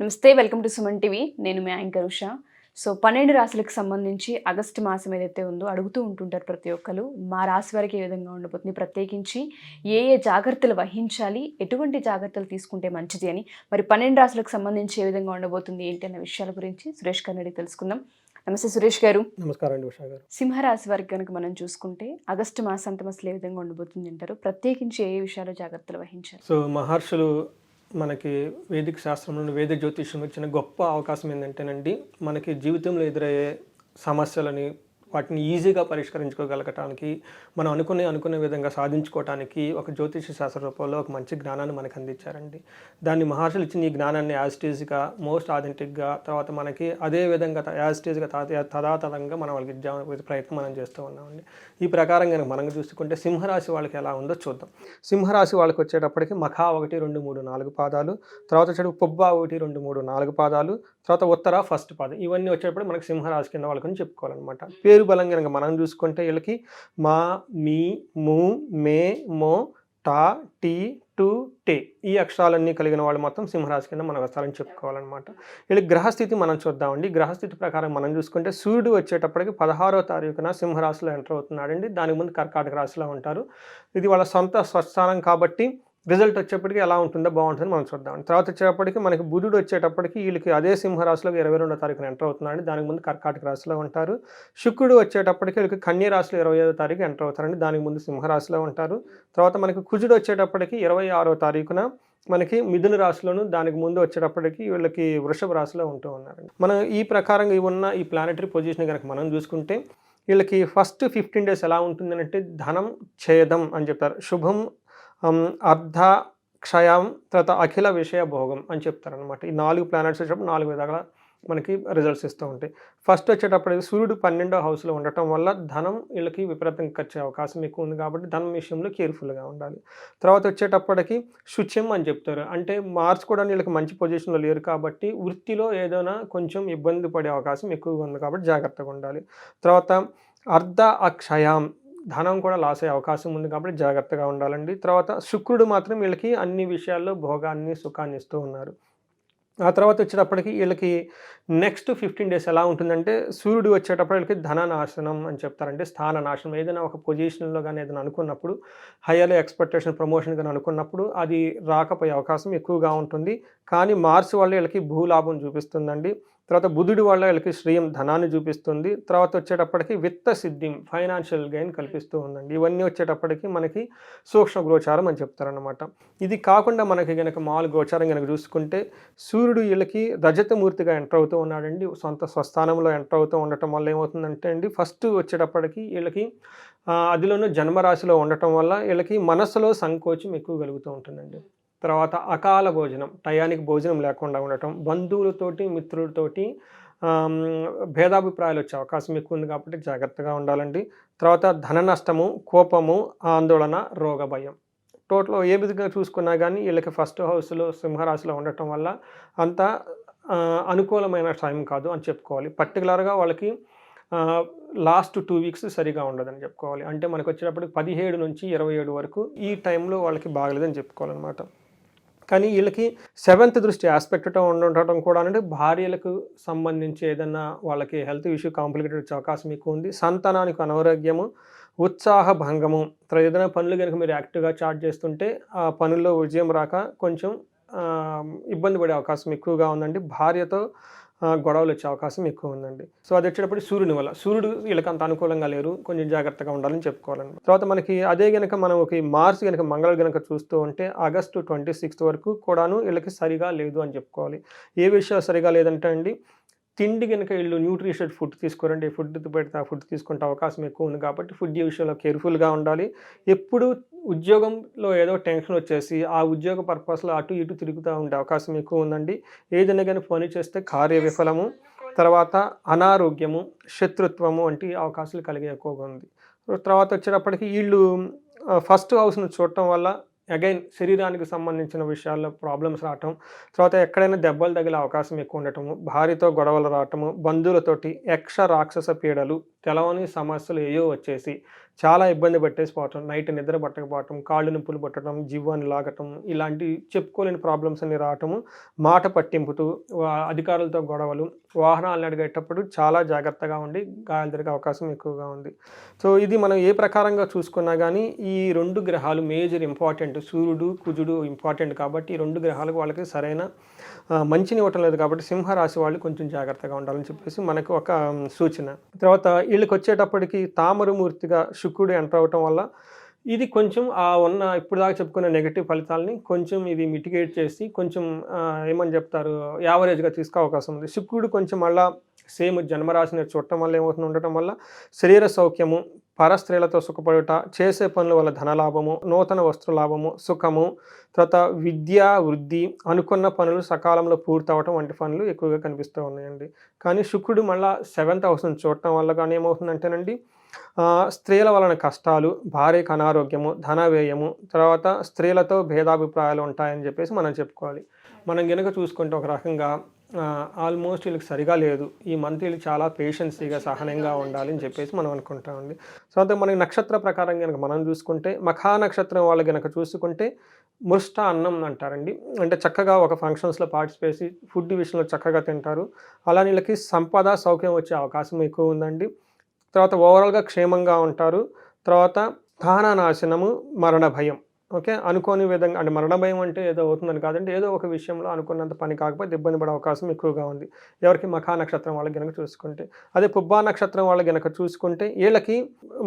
నమస్తే welcome to Suman TV. నేను మీ anchor Usha. So పన్నెండు రాశులకు సంబంధించి ఆగస్టు మాసం ఏదైతే ఉందో అడుగుతూ ఉంటుంటారు ప్రతి ఒక్కరు మా రాశి వారికి ఏ విధంగా ఉండబోతుంది? ప్రత్యేకించి ఏ ఏ జాగ్రత్తలు వహించాలి? ఎటువంటి జాగ్రత్తలు తీసుకుంటే మంచిది అని. మరి పన్నెండు రాశులకు సంబంధించి ఏ విధంగా ఉండబోతుంది? ఏంటి అన్న విషయాల గురించి సురేష్ గారిని అడిగి తెలుసుకుందాం. నమస్తే సురేష్ గారు. నమస్కారం అండి ఉషా గారు. సింహరాశి వారికి కనుక మనం చూసుకుంటే ఆగస్టు మాసాంతం అసలు ఏ విధంగా ఉండబోతుంది అంటారు? ప్రత్యేకించి ఏ ఏ విషయాలు జాగ్రత్తలు వహించాలి? సో మహర్షులు మనకి వేదిక శాస్త్రం నుండి వేద జ్యోతిష్యం ఇచ్చిన గొప్ప అవకాశం ఏంటంటేనండి మనకి జీవితంలో ఎదురయ్యే సమస్యలని వాటిని ఈజీగా పరిష్కరించుకోగలగటానికి మనం అనుకునే అనుకునే విధంగా సాధించుకోవటానికి ఒక జ్యోతిష శాస్త్ర రూపంలో ఒక మంచి జ్ఞానాన్ని మనకు అందించారండి. దాన్ని మహర్షులు ఇచ్చిన ఈ జ్ఞానాన్ని యాజిటీజ్గా మోస్ట్ ఆథెంటిక్గా తర్వాత మనకి అదే విధంగా యాజిటీజ్గా తదాతరంగా మనం వాళ్ళకి ఇద్దామనే ప్రయత్నం మనం చేస్తూ ఉన్నామండి. ఈ ప్రకారం కనుక మనం చూసుకుంటే సింహరాశి వాళ్ళకి ఎలా ఉందో చూద్దాం. సింహరాశి వాళ్ళకి వచ్చేటప్పటికి మఖా ఒకటి రెండు మూడు నాలుగు పాదాలు తర్వాత వచ్చేటప్పుడు పుబ్బా ఒకటి రెండు మూడు నాలుగు పాదాలు తర్వాత ఉత్తర ఫస్ట్ పాదం. ఇవన్నీ వచ్చేటప్పుడు మనకు సింహరాశి కింద వాళ్ళని చెప్పుకోవాలన్నమాట. పేరు బలం కనుక మనం చూసుకుంటే వీళ్ళకి మా మీ ము మే మో టా టీ టు టే ఈ అక్షరాలన్నీ కలిగిన వాళ్ళు మొత్తం సింహరాశి కింద మనం వస్తారని చెప్పుకోవాలన్నమాట. వీళ్ళకి గ్రహస్థితి మనం చూద్దామండి. గ్రహస్థితి ప్రకారం మనం చూసుకుంటే సూర్యుడు వచ్చేటప్పటికి పదహారో తారీఖున సింహరాశిలో ఎంటర్ అవుతున్నాడండి. దానికి ముందు కర్కాటక రాశిలో ఉంటారు. ఇది వాళ్ళ సొంత స్వస్థానం కాబట్టి రిజల్ట్ వచ్చేప్పటికి ఎలా ఉంటుందో బాగుంటుందని మనం చూద్దాం తర్వాత వచ్చేటప్పటికి మనకి బుధుడు వచ్చేటప్పటికి వీళ్ళకి అదే సింహరాశిలో ఇరవై రెండో తారీఖున ఎంటర్ అవుతున్నారండి. దానికి ముందు కర్కాటక రాశిలో ఉంటారు. శుక్రుడు వచ్చేటప్పటికి వీళ్ళకి కన్య రాశిలో ఇరవై ఐదో తారీఖు ఎంటర్ అవుతారండి. దానికి ముందు సింహరాశిలో ఉంటారు. తర్వాత మనకి కుజుడు వచ్చేటప్పటికి ఇరవై ఆరో తారీఖున మనకి మిథున రాశిలోను దానికి ముందు వచ్చేటప్పటికి వీళ్ళకి వృషభ రాశిలో ఉంటూ ఉన్నారండి. మనం ఈ ప్రకారంగా ఇవి ఉన్న ఈ ప్లానటరీ పొజిషన్ కనుక మనం చూసుకుంటే వీళ్ళకి ఫస్ట్ ఫిఫ్టీన్ డేస్ ఎలా ఉంటుందంటే ధనం ఛేదం అని చెప్తారు. శుభం అర్ధ క్షయం తర్వాత అఖిల విషయ భోగం అని చెప్తారనమాట ఈ నాలుగు ప్లానెట్స్ వచ్చేటప్పుడు నాలుగు విధాలుగా మనకి రిజల్ట్స్ ఇస్తూ ఉంటాయి. ఫస్ట్ వచ్చేటప్పటికి సూర్యుడు పన్నెండో హౌస్లో ఉండటం వల్ల ధనం వీళ్ళకి విపరీతంగా వచ్చే అవకాశం ఎక్కువ ఉంది కాబట్టి ధనం విషయంలో కేర్ఫుల్గా ఉండాలి. తర్వాత వచ్చేటప్పటికి శుచ్యం అని చెప్తారు. అంటే మార్స్ కూడా వీళ్ళకి మంచి పొజిషన్లో లేరు కాబట్టి వృత్తిలో ఏదైనా కొంచెం ఇబ్బంది పడే అవకాశం ఎక్కువగా ఉంది కాబట్టి జాగ్రత్తగా ఉండాలి. తర్వాత అర్ధ అక్షయం ధనం కూడా లాస్ అయ్యే అవకాశం ఉంది కాబట్టి జాగ్రత్తగా ఉండాలండి. తర్వాత శుక్రుడు మాత్రం వీళ్ళకి అన్ని విషయాల్లో భోగాన్ని సుఖాన్ని ఇస్తూ ఉన్నారు. ఆ తర్వాత వచ్చేటప్పటికి వీళ్ళకి నెక్స్ట్ ఫిఫ్టీన్ డేస్ ఎలా ఉంటుందంటే సూర్యుడు వచ్చేటప్పుడు వీళ్ళకి ధన నాశనం అని చెప్తారంటే స్థాన నాశనం ఏదైనా ఒక పొజిషన్లో కానీ ఏదైనా అనుకున్నప్పుడు హయ్యర్ ఎక్స్పెక్టేషన్ ప్రమోషన్ కానీ అనుకున్నప్పుడు అది రాకపోయే అవకాశం ఎక్కువగా ఉంటుంది. కానీ మార్చి వల్ల వీళ్ళకి భూలాభం చూపిస్తుందండి. తర్వాత బుధుడి వల్ల వీళ్ళకి శ్రేయం ధనాన్ని చూపిస్తుంది. తర్వాత వచ్చేటప్పటికి విత్త సిద్ధిం ఫైనాన్షియల్ గెయిన్ కల్పిస్తూ ఉందండి. ఇవన్నీ వచ్చేటప్పటికి మనకి సూక్ష్మ గోచారం అని చెప్తారనమాట ఇది కాకుండా మనకి కనుక మామూలు గోచారం కనుక చూసుకుంటే సూర్యుడు వీళ్ళకి రజతమూర్తిగా ఎంటర్ అవుతూ ఉన్నాడండి. సొంత స్వస్థానంలో ఎంటర్ అవుతూ ఉండటం వల్ల ఏమవుతుందంటే అండి ఫస్ట్ వచ్చేటప్పటికి వీళ్ళకి అదిలోనూ జన్మరాశిలో ఉండటం వల్ల వీళ్ళకి మనసులో సంకోచం ఎక్కువ కలుగుతూ ఉంటుందండి. తర్వాత అకాల భోజనం టయానికి భోజనం లేకుండా ఉండటం బంధువులతోటి మిత్రులతోటి భేదాభిప్రాయాలు వచ్చే అవకాశం ఎక్కువ ఉంది కాబట్టి జాగ్రత్తగా ఉండాలండి. తర్వాత ధన నష్టము కోపము ఆందోళన రోగ భయం. టోటల్ ఏ విధంగా చూసుకున్నా కానీ వీళ్ళకి ఫస్ట్ హౌస్లో సింహరాశిలో ఉండటం వల్ల అంత అనుకూలమైన టైం కాదు అని చెప్పుకోవాలి. పర్టికులర్గా వాళ్ళకి లాస్ట్ టూ వీక్స్ సరిగా ఉండదని చెప్పుకోవాలి. అంటే మనకు వచ్చేటప్పటికి పదిహేడు నుంచి ఇరవై ఏడు వరకు ఈ టైంలో వాళ్ళకి బాగలేదని చెప్పుకోవాలన్నమాట. కానీ వీళ్ళకి సెవెంత్ దృష్టి ఆస్పెక్ట్ ఉండటం కూడా అంటే భార్యలకు సంబంధించి ఏదన్నా వాళ్ళకి హెల్త్ ఇష్యూ కాంప్లికేటెడ్ వచ్చే అవకాశం ఎక్కువ ఉంది. సంతానానికి అనారోగ్యము ఉత్సాహ భంగము ఏదైనా పనులు కనుక మీరు యాక్టివ్గా చార్జ్ చేస్తుంటే ఆ పనుల్లో విజయం రాక కొంచెం ఇబ్బంది పడే అవకాశం ఎక్కువగా ఉందండి. భార్యతో గొడవలు వచ్చే అవకాశం ఎక్కువ ఉందండి. సో అది వచ్చేటప్పుడు సూర్యుని వల్ల. సూర్యుడు వీళ్ళకి అంత అనుకూలంగా లేరు. కొంచెం జాగ్రత్తగా ఉండాలని చెప్పుకోవాలండి. తర్వాత మనకి అదే గనక మనం ఒక మార్చ్ గనక మంగళ గనక చూస్తూ ఉంటే ఆగస్టు ట్వంటీ సిక్స్త్ వరకు కూడాను వీళ్ళకి సరిగా లేదు అని చెప్పుకోవాలి. ఏ విషయాలు సరిగా లేదంటే అండి తిండి కనుక వీళ్ళు న్యూట్రిషన్ ఫుడ్ తీసుకోరండి. ఫుడ్ పెడితే ఆ ఫుడ్ తీసుకుంటే అవకాశం ఎక్కువ ఉంది కాబట్టి ఫుడ్ విషయంలో కేర్ఫుల్గా ఉండాలి. ఎప్పుడు ఉద్యోగంలో ఏదో టెన్షన్ వచ్చేసి ఆ ఉద్యోగ పర్పస్లో అటు ఇటు తిరుగుతూ ఉండే అవకాశం ఎక్కువ ఉందండి. ఏదైనా కానీ పని చేస్తే కార్య విఫలము తర్వాత అనారోగ్యము శత్రుత్వము వంటి అవకాశాలు కలిగే ఎక్కువగా ఉంది. తర్వాత వచ్చేటప్పటికి వీళ్ళు ఫస్ట్ హౌస్ను చూడటం వల్ల అగైన్ శరీరానికి సంబంధించిన విషయాల్లో ప్రాబ్లమ్స్ రావటం తర్వాత ఎక్కడైనా దెబ్బలు తగిలే అవకాశం ఎక్కువ ఉండటము భార్యతో గొడవలు రావటము బంధువులతోటి యక్ష రాక్షస పీడలు తెలవని సమస్యలు ఏయో వచ్చేసి చాలా ఇబ్బంది పెట్టేసిపోవటం నైట్ నిద్ర పట్టకపోవటం కాళ్ళు నొప్పులు పట్టడం జీవాన్ని లాగటం ఇలాంటి చెప్పుకోలేని ప్రాబ్లమ్స్ అన్ని రావటము మాట పట్టింపుతూ అధికారులతో గొడవలు వాహనాలను అడిగేటప్పుడు చాలా జాగ్రత్తగా ఉండి గాయాలు జరిగే అవకాశం ఎక్కువగా ఉంది. సో ఇది మనం ఏ ప్రకారంగా చూసుకున్నా కానీ ఈ రెండు గ్రహాలు మేజర్ ఇంపార్టెంట్ సూర్యుడు కుజుడు ఇంపార్టెంట్ కాబట్టి ఈ రెండు గ్రహాలకు వాళ్ళకి సరైన మంచిని ఇవ్వటం లేదు కాబట్టి సింహరాశి వాళ్ళు కొంచెం జాగ్రత్తగా ఉండాలని చెప్పేసి మనకు ఒక సూచన. తర్వాత వీళ్ళకి వచ్చేటప్పటికి తామరమూర్తిగా శుక్రుడు ఎంటర్ అవటం వల్ల ఇది కొంచెం ఆ ఉన్న ఇప్పుడు దాకా చెప్పుకున్న నెగిటివ్ ఫలితాలని కొంచెం ఇది మిటిగేట్ చేసి కొంచెం ఏమని చెప్తారు యావరేజ్గా తీసుకు అవకాశం ఉంది. శుక్రుడు కొంచెం మళ్ళా సేమ్ జన్మరాశిని చూడటం వల్ల ఏమవుతుంది ఉండటం వల్ల శరీర సౌఖ్యము పరస్త్రీలతో సుఖపడుట చేసే పనుల వల్ల ధనలాభము నూతన వస్త్రలాభము సుఖము తర్వాత విద్య వృద్ధి అనుకున్న పనులు సకాలంలో పూర్తవటం వంటి పనులు ఎక్కువగా కనిపిస్తూ ఉన్నాయండి. కానీ శుక్రుడు మళ్ళా సెవెంత్ హౌస్ని చూడటం వల్ల కానీ ఏమవుతుందంటేనండి స్త్రీల వలన కష్టాలు భార్యకు అనారోగ్యము ధన వ్యయము తర్వాత స్త్రీలతో భేదాభిప్రాయాలు ఉంటాయని చెప్పేసి మనం చెప్పుకోవాలి. మనం గనుక చూసుకుంటే ఒక రకంగా ఆల్మోస్ట్ వీళ్ళకి సరిగా లేదు. ఈ మంత్ వీళ్ళు చాలా పేషెన్సీగా సహనంగా ఉండాలి అని చెప్పేసి మనం అనుకుంటామండి. సో అంటే మనకి నక్షత్ర ప్రకారం కనుక మనం చూసుకుంటే మఖా నక్షత్రం వాళ్ళు కనుక చూసుకుంటే ముష్ట అన్నం అంటారండి. అంటే చక్కగా ఒక ఫంక్షన్స్లో పార్టిసిపేట్ ఫుడ్ విషయంలో చక్కగా తింటారు. అలా వీళ్ళకి సంపద సౌఖ్యం వచ్చే అవకాశం ఎక్కువ ఉందండి. తర్వాత ఓవరాల్గా క్షేమంగా ఉంటారు. తర్వాత స్థాననాశనము మరణ భయం. ఓకే? అనుకోని విధంగా అంటే మరణ భయం అంటే ఏదో అవుతుందని కాదంటే ఏదో ఒక విషయంలో అనుకున్నంత పని కాకపోతే ఇబ్బంది పడే అవకాశం ఎక్కువగా ఉంది. ఎవరికి మఖా నక్షత్రం వాళ్ళకి గనక చూసుకుంటే. అదే పుబ్బా నక్షత్రం వాళ్ళు గనక చూసుకుంటే వీళ్ళకి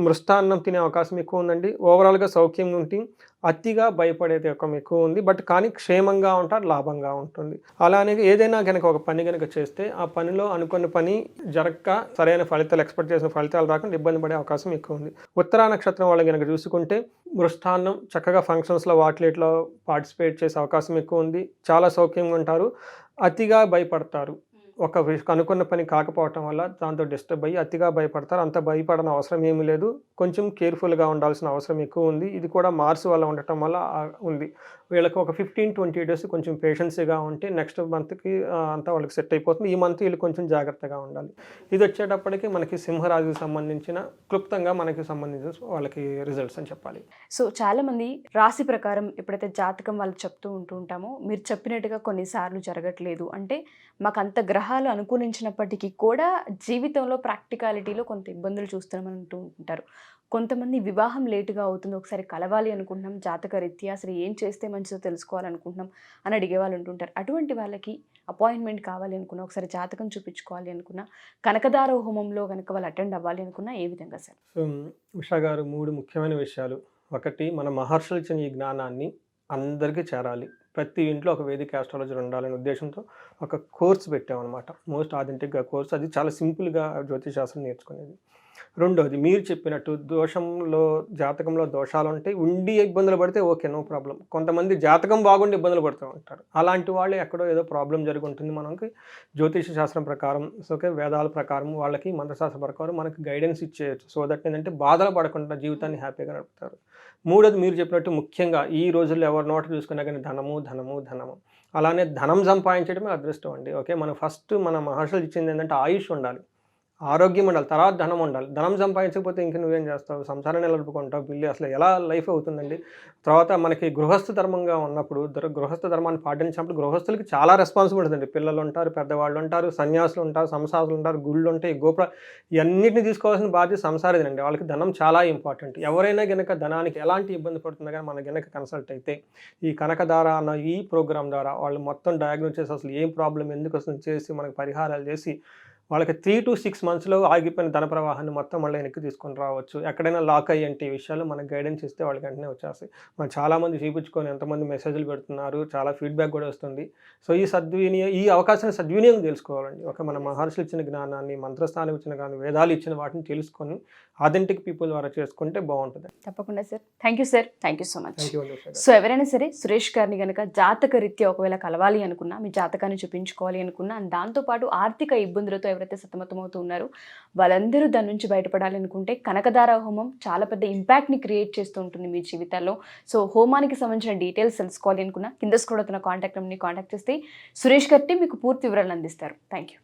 మృష్టాన్నం తినే అవకాశం ఎక్కువ ఉందండి. ఓవరాల్గా సౌఖ్యం ఉండి అతిగా భయపడేది ఒక ఎక్కువ ఉంది. బట్ కానీ క్షేమంగా ఉంటారు లాభంగా ఉంటుంది. అలానే ఏదైనా కనుక ఒక పని కనుక చేస్తే ఆ పనిలో అనుకున్న పని జరగక సరైన ఫలితాలు ఎక్స్పెక్ట్ చేసిన ఫలితాలు రాకుండా ఇబ్బంది పడే అవకాశం ఎక్కువ ఉంది. ఉత్తరా నక్షత్రం వాళ్ళు కనుక చూసుకుంటే మృష్టాన్నం చక్కగా ఫంక్షన్స్లో వాటిలో పార్టిసిపేట్ చేసే అవకాశం ఎక్కువ ఉంది. చాలా సౌఖ్యంగా ఉంటారు. అతిగా భయపడతారు. ఒక కనుక్కున్న అనుకున్న పని కాకపోవటం వల్ల దాంతో డిస్టర్బ్ అయ్యి అతిగా భయపడతారు. అంత భయపడని అవసరం ఏమీ లేదు. కొంచెం కేర్ఫుల్గా ఉండాల్సిన అవసరం ఎక్కువ ఉంది. ఇది కూడా మార్స్ వల్ల ఉండటం వల్ల ఉంది. వీళ్ళకి ఒక ఫిఫ్టీన్ ట్వంటీ డేస్ కొంచెం పేషెన్సీగా ఉంటే నెక్స్ట్ మంత్కి అంతా వాళ్ళకి సెట్ అయిపోతుంది. ఈ మంత్ వీళ్ళు కొంచెం జాగ్రత్తగా ఉండాలి. ఇది వచ్చేటప్పటికి మనకి సింహరాజుకి సంబంధించిన క్లుప్తంగా మనకి సంబంధించిన వాళ్ళకి రిజల్ట్స్ అని చెప్పాలి. సో చాలామంది రాశి ప్రకారం ఎప్పుడైతే జాతకం వాళ్ళు చెప్తూ ఉంటూ ఉంటామో మీరు చెప్పినట్టుగా కొన్నిసార్లు జరగట్లేదు. అంటే మాకు అంత సలహాలు అనుకూలించినప్పటికీ కూడా జీవితంలో ప్రాక్టికాలిటీలో కొంత ఇబ్బందులు చూస్తున్నామని అంటూ ఉంటారు. కొంతమంది వివాహం లేటుగా అవుతుంది ఒకసారి కలవాలి అనుకుంటున్నాం జాతక రీత్యా అసలు ఏం చేస్తే మంచిదో తెలుసుకోవాలనుకుంటున్నాం అని అడిగే వాళ్ళు ఉంటుంటారు అటువంటి వాళ్ళకి అపాయింట్మెంట్ కావాలి అనుకున్నా ఒకసారి జాతకం చూపించుకోవాలి అనుకున్నా కనకదార హోమంలో కనుక వాళ్ళు అటెండ్ అవ్వాలి అనుకున్నా ఏ విధంగా సార్? ఉష ఉషా గారు మూడు ముఖ్యమైన విషయాలు. ఒకటి మన మహర్షులు ఇచ్చిన ఈ జ్ఞానాన్ని అందరికీ చేరాలి. ప్రతి ఇంట్లో ఒక వేదిక ఆస్ట్రాలజర్ ఉండాలనే ఉద్దేశంతో ఒక కోర్స్ పెట్టామన్నమాట. మోస్ట్ ఆథెంటిక్గా కోర్స్. అది చాలా సింపుల్గా జ్యోతిషాస్త్రం నేర్చుకునేది. రెండోది మీరు చెప్పినట్టు దోషంలో జాతకంలో దోషాలు ఉంటాయి ఉండి ఇబ్బందులు పడితే ఓకే నో ప్రాబ్లం. కొంతమంది జాతకం బాగుండి ఇబ్బందులు పడుతూ ఉంటారు. అలాంటి వాళ్ళు ఎక్కడో ఏదో ప్రాబ్లం జరిగి ఉంటుంది మనకి. జ్యోతిష శాస్త్రం ప్రకారం ఓకే వేదాల ప్రకారం వాళ్ళకి మంత్రశాస్త్ర ప్రకారం మనకి గైడెన్స్ ఇచ్చేయచ్చు. సో దట్ ఏంటంటే బాధలు పడకుండా జీవితాన్ని హ్యాపీగా నడుపుతారు. మూడోది మీరు చెప్పినట్టు ముఖ్యంగా ఈ రోజుల్లో ఎవరి నోట చూసుకున్నా కానీ ధనము ధనము ధనము. అలానే ధనం సంపాదించడమే అదృష్టం అండి. ఓకే మనం ఫస్ట్ మన మహర్షులు ఇచ్చింది ఏంటంటే ఆయుష్ ఉండాలి. ఆరోగ్యం ఉండాలి తర్వాత ధనం ఉండాలి. ధనం సంపాదించకపోతే ఇంక నువ్వేం చేస్తావు? సంసారం నిలబడుకుంటావు బిల్లి అసలు ఎలా లైఫ్ అవుతుందండి? తర్వాత మనకి గృహస్థ ధర్మంగా ఉన్నప్పుడు గృహస్థ ధర్మాన్ని పాటించినప్పుడు గృహస్థులకి చాలా రెస్పాన్సిబిలిటీ ఉంది పిల్లలు ఉంటారు పెద్దవాళ్ళు ఉంటారు సన్యాసులు ఉంటారు సంసాసులు ఉంటారు గుళ్ళు ఉంటాయి గోపుర ఇవన్నిటిని తీసుకోవాల్సిన బాధ్యత సంసారదేనండి. వాళ్ళకి ధనం చాలా ఇంపార్టెంట్ ఎవరైనా గనక ధనానికి ఎలాంటి ఇబ్బంది పడుతుందో కానీ మన గనక కన్సల్ట్ అయితే ఈ కనకధార అన్న ఈ ప్రోగ్రామ్ ద్వారా వాళ్ళు మొత్తం డయాగ్నోస్ చేసి అసలు ఏం ప్రాబ్లం ఎందుకు వస్తుంది చేసి మనకి పరిహారాలు చేసి వాళ్ళకి త్రీ టు సిక్స్ మంత్స్లో ఆగిపోయిన ధన ప్రవాహాన్ని మొత్తం మళ్ళీ వెనక్కి తీసుకొని రావచ్చు. ఎక్కడైనా లాక్ అయ్యేంటి ఈ విషయాలు మనకు గైడెన్స్ ఇస్తే వాళ్ళకి వెంటనే వచ్చేస్తాయి. మనం చాలామంది చూపించుకొని ఎంతమంది మెసేజ్లు పెడుతున్నారు చాలా ఫీడ్బ్యాక్ కూడా వస్తుంది. సో ఈ సద్వినియోగం ఈ అవకాశాన్ని సద్వినియోగం తెలుసుకోవాలండి. ఒక మన మహర్షులు ఇచ్చిన జ్ఞానాన్ని మంత్రస్థానం ఇచ్చిన కానీ వేదాలు ఇచ్చిన వాటిని తెలుసుకొని అథెంటిక్ పీపుల్ ద్వారా చేసుకుంటే బాగుంటుంది. తప్పకుండా sir. Thank you sir thank you so much. So ఎవరైనా సరే సురేష్ గారిని కనుక జాతక రీత్యా ఒకవేళ కలవాలి అనుకున్నా మీ జాతకాన్ని చూపించుకోవాలి అనుకున్నా దాంతోపాటు ఆర్థిక ఇబ్బందులతో ఎవరైతే సతమతమవుతూ ఉన్నారో వాళ్ళందరూ దాని నుంచి బయటపడాలనుకుంటే కనకదార హోమం చాలా పెద్ద ఇంపాక్ట్ని క్రియేట్ చేస్తూ ఉంటుంది మీ జీవితాల్లో. సో హోమానికి సంబంధించిన డీటెయిల్స్ తెలుసుకోవాలి అనుకున్నా కింద స్క్రోల్ కాంటాక్ట్ నెంబర్ని కాంటాక్ట్ చేస్తే సురేష్ గట్టి మీకు పూర్తి వివరాలు అందిస్తారు. Thank you